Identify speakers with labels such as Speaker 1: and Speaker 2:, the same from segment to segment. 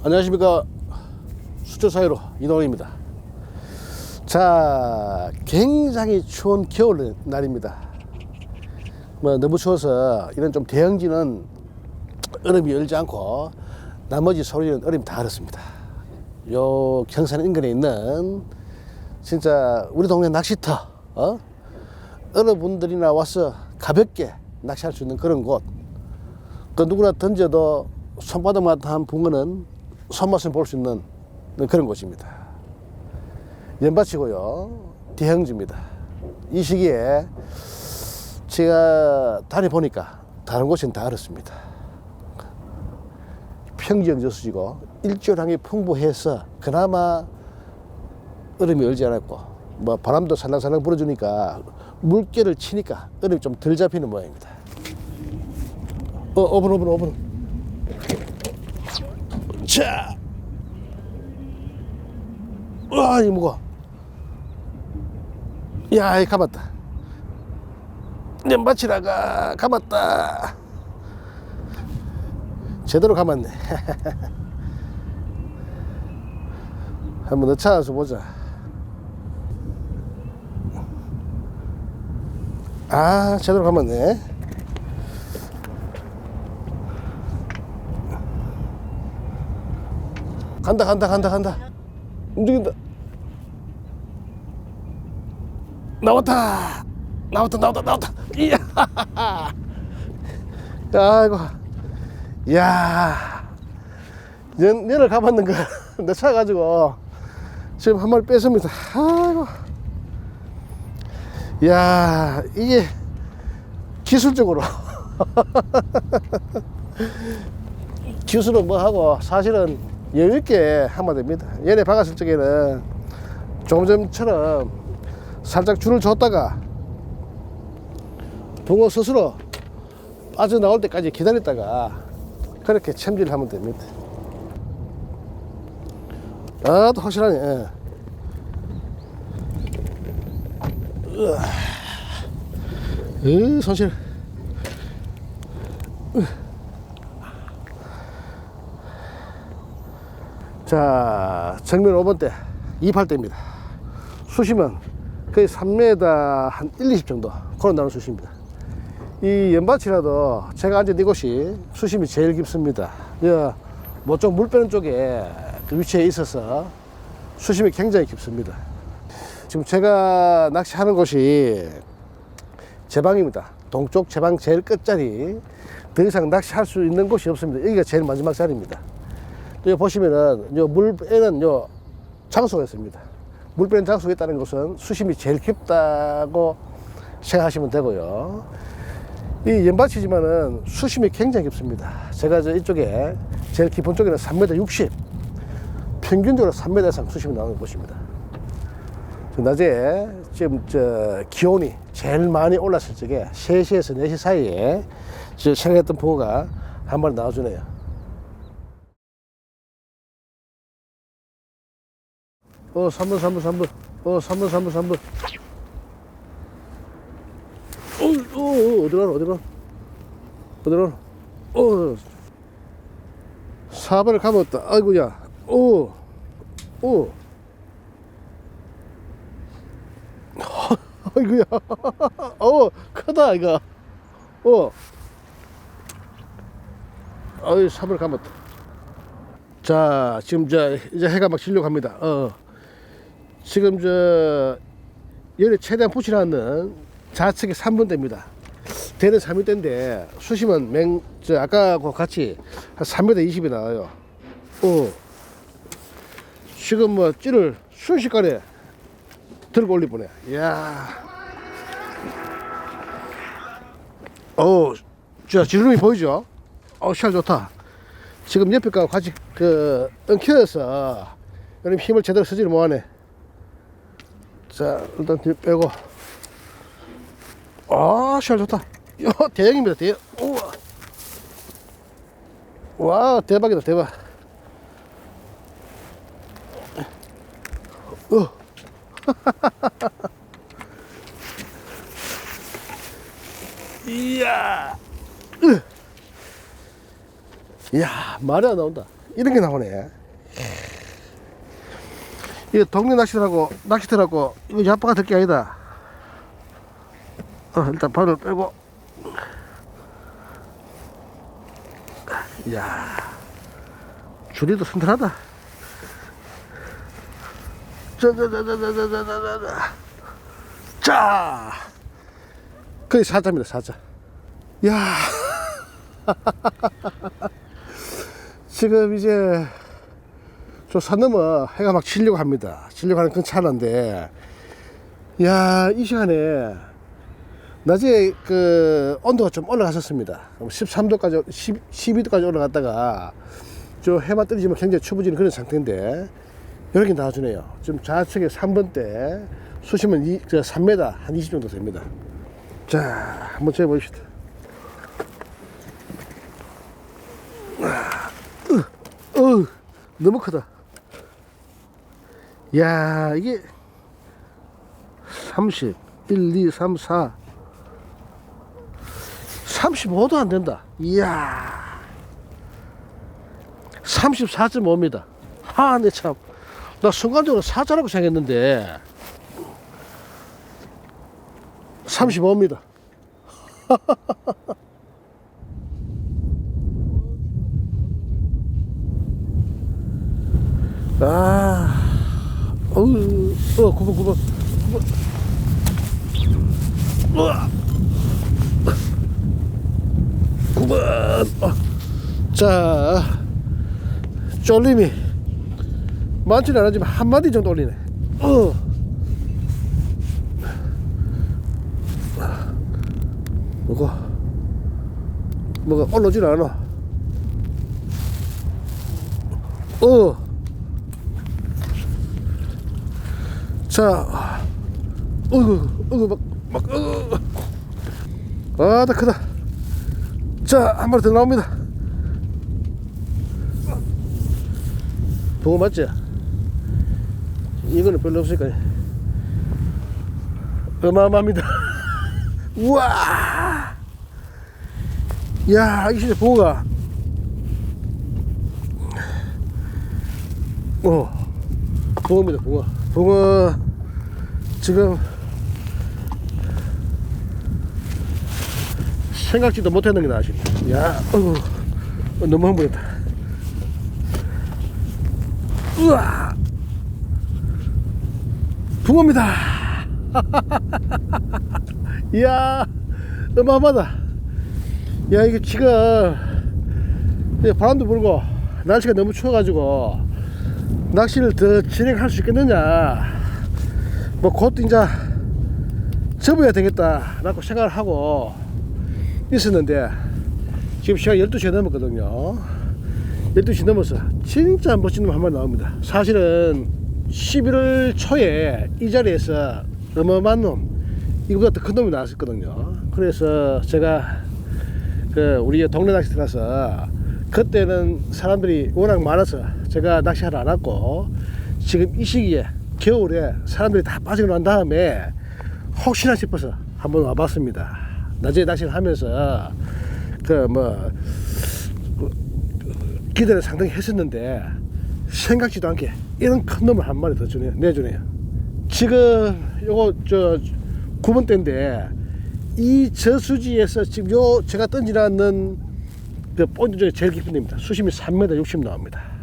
Speaker 1: 안녕하십니까 수초 사이로 이동훈입니다. 자, 굉장히 추운 겨울 날입니다. 뭐 너무 추워서 이런 좀 대형지는 얼음이 얼지 않고 나머지 소리는 얼음이 다 얼었습니다. 요 경산 인근에 있는 진짜 우리 동네 낚시터, 어? 어느 분들이나 와서 가볍게 낚시할 수 있는 그런 곳. 그 누구나 던져도 손바닥만 한 붕어는 손맛을 볼 수 있는 그런 곳입니다. 연밭이고요. 대형지입니다. 이 시기에 제가 다녀보니까 다른 곳은 다 알았습니다. 평지형 저수지고 일조량이 풍부해서 그나마 얼음이 얼지 않았고 뭐 바람도 살랑살랑 불어주니까 물결을 치니까 얼음이 좀 덜 잡히는 모양입니다. 어, 오븐 오븐 오븐. 자, 와, 이 무거. 야, 이 감았다. 연받치다가 감았다. 제대로 감았네. 한번 더 찾아서 보자. 아, 제대로 감았네. 간다, 간다, 간다, 간다. 움직인다. 나왔다. 나왔다, 나왔다, 나왔다. 이야. 아이고. 이야. 연, 연을 가봤는 거, 내 차 가지고, 지금 한 마리 뺐습니다. 아이고. 이야, 이게 기술적으로. 기술은 뭐 하고, 사실은 여유있게 하면 됩니다. 얘네 박았을 적에는 조금 전처럼 살짝 줄을 줬다가 붕어 스스로 빠져나올 때까지 기다렸다가 그렇게 챔질을 하면 됩니다. 아, 또 확실하네. 예. 으, 손실. 자, 정면 5번대 28대입니다. 수심은 거의 3m 한 1, 20 정도 그런 나는 수심입니다. 이 연밭이라도 제가 앉은 이곳이 수심이 제일 깊습니다. 뭐좀 물 빼는 쪽에 그 위치에 있어서 수심이 굉장히 깊습니다. 지금 제가 낚시하는 곳이 제 방입니다. 동쪽 제방 제일 끝자리. 더 이상 낚시할 수 있는 곳이 없습니다. 여기가 제일 마지막 자리입니다. 여기 보시면은 요 물에는 요 장소가 있습니다. 물 빼는 장소가 있다는 것은 수심이 제일 깊다고 생각하시면 되고요. 이 연밭이지만은 수심이 굉장히 깊습니다. 제가 저 이쪽에 제일 깊은 쪽에는 3m 60, 평균적으로 3m 이상 수심이 나오는 곳입니다. 저 낮에 지금 저 기온이 제일 많이 올랐을 적에 3시에서 4시 사이에 저 생각했던 붕어가 한 마리 나와주네요. 어, 3번, 3번, 3번. 어, 3번, 3번, 3번. 어, 어, 어, 어디 가노, 어디 가노? 어디 가노? 어, 4번을 감았다. 아이고야. 오, 오. 아이고야. 어, 크다, 이거. 어. 아이, 3번을 감았다. 자, 지금 저, 이제 해가 막 지려고 합니다. 어. 지금 저 열에 최대한 붙이라는 좌측에 3분대입니다. 대는 3일대인데 수심은 맹, 저 아까하고 같이 한 3m 20이 나와요. 어. 지금 뭐 찌를 순식간에 들고 올리 보네. 이야. 어, 자, 지름이 보이죠? 어, 시야 좋다. 지금 옆에 거 같이 그 엉켜서 힘을 제대로 쓰지를 못하네. 자, 일단 뒤 빼고. 아, 시야 좋다. 요, 대형입니다, 대형. 우와. 와, 대박이다, 대박. 어. 이야. 으. 이야, 말이 안 나온다. 이런 게 나오네. 이거 동네 낚시터라고, 낚시터라고, 이거 야빠가 될 게 아니다. 어, 일단 발을 빼고. 이야, 줄이도 튼튼하다. 자, 자, 거의 사자입니다, 사자. 야, 지금 이제 저 산 넘어 해가 막 치려고 합니다. 치려고 하는 큰 차는데, 야, 이 시간에 낮에 그 온도가 좀 올라갔었습니다. 13도까지, 10, 12도까지 올라갔다가 저 해만 떨어지면 굉장히 추워지는 그런 상태인데, 이렇게 나와주네요. 지금 좌측에 3번 때 수심은 이, 저 3m 한 20 정도 됩니다. 자, 한번 재보십시다. 어, 어, 너무 크다. 야, 이게 30, 1, 2, 3, 4, 35도 안 된다. 이야, 34.5입니다. 하, 내 참. 나 순간적으로 사자라고 생각했는데 35입니다. 아, 9번, 9번, 9번. 우와. 9번. 어. 자, 쫄림이 많지는 않았지만 한 마디 정도 올리네. 어. 뭐가, 뭐가 올라오질 않아. 어. 자, 어이구, 어이구, 막, 막, 어이구. 아, 나 크다. 자, 한 마리 더 나옵니다. 보고 맞지? 이거는 별로 없으니까. 어마어마합니다. 우와! 야, 이 시대 보고가. 어, 붕어입니다, 붕어. 붕어, 지금, 생각지도 못했는 게 나시네. 야, 어우, 어, 너무 흥분했다. 우와! 붕어입니다. 이야, 어마어마하다. 야, 이게 지금, 바람도 불고, 날씨가 너무 추워가지고, 낚시를 더 진행할 수 있겠느냐. 뭐, 곧 이제, 접어야 되겠다. 라고 생각을 하고 있었는데, 지금 시간 12시가 넘었거든요. 12시 넘어서 진짜 멋진 놈 한 마리 나옵니다. 사실은 11월 초에 이 자리에서 어마어마한 놈, 이거보다 더 큰 놈이 나왔었거든요. 그래서 제가 그 우리 동네 낚시터라서 그때는 사람들이 워낙 많아서 제가 낚시하러 안 왔고 지금 이 시기에 겨울에 사람들이 다 빠지고 난 다음에 혹시나 싶어서 한번 와봤습니다. 낮에 낚시를 하면서 그뭐 기대를 상당히 했었는데 생각지도 않게 이런 큰 놈을 한 마리 더 주네요. 내주네요. 지금 요거 저 9번 대인데 이 저수지에서 지금 요 제가 던지라는 그 본드 중에 제일 깊은 데입니다. 수심이 3m 60 나옵니다.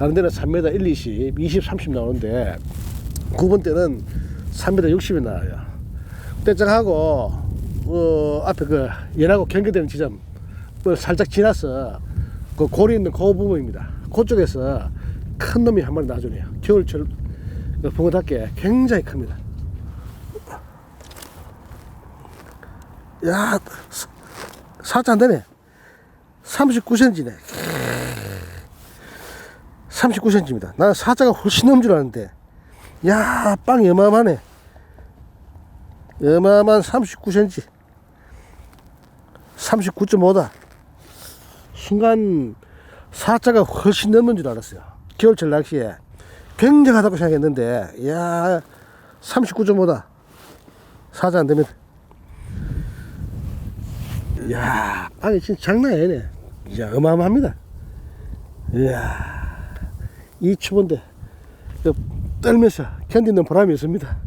Speaker 1: 다른 데는 3m 1, 20, 20, 30 나오는데 9번 때는 3m 60이 나와요. 떼짝하고 어, 앞에 그 연하고 경계되는 지점 뭐 살짝 지나서 그 고리 있는 그 부분입니다. 그쪽에서 큰 놈이 한 마리 나주네요. 겨울철 그 붕어답게 굉장히 큽니다. 야, 사자 안 되네. 39cm네. 39cm입니다. 나는 사자가 훨씬 넘는 줄 알았는데, 야, 빵이 어마어마하네. 어마어마한 39cm. 39.5다. 순간 사자가 훨씬 넘는 줄 알았어요. 겨울철 낚시에 굉장하다고 생각했는데, 야, 39.5다. 사자 안 되면. 야, 아니 진짜 장난이 아니네. 야, 어마어마합니다. 이야, 이 추운데 그 떨면서 견디는 보람이 있습니다.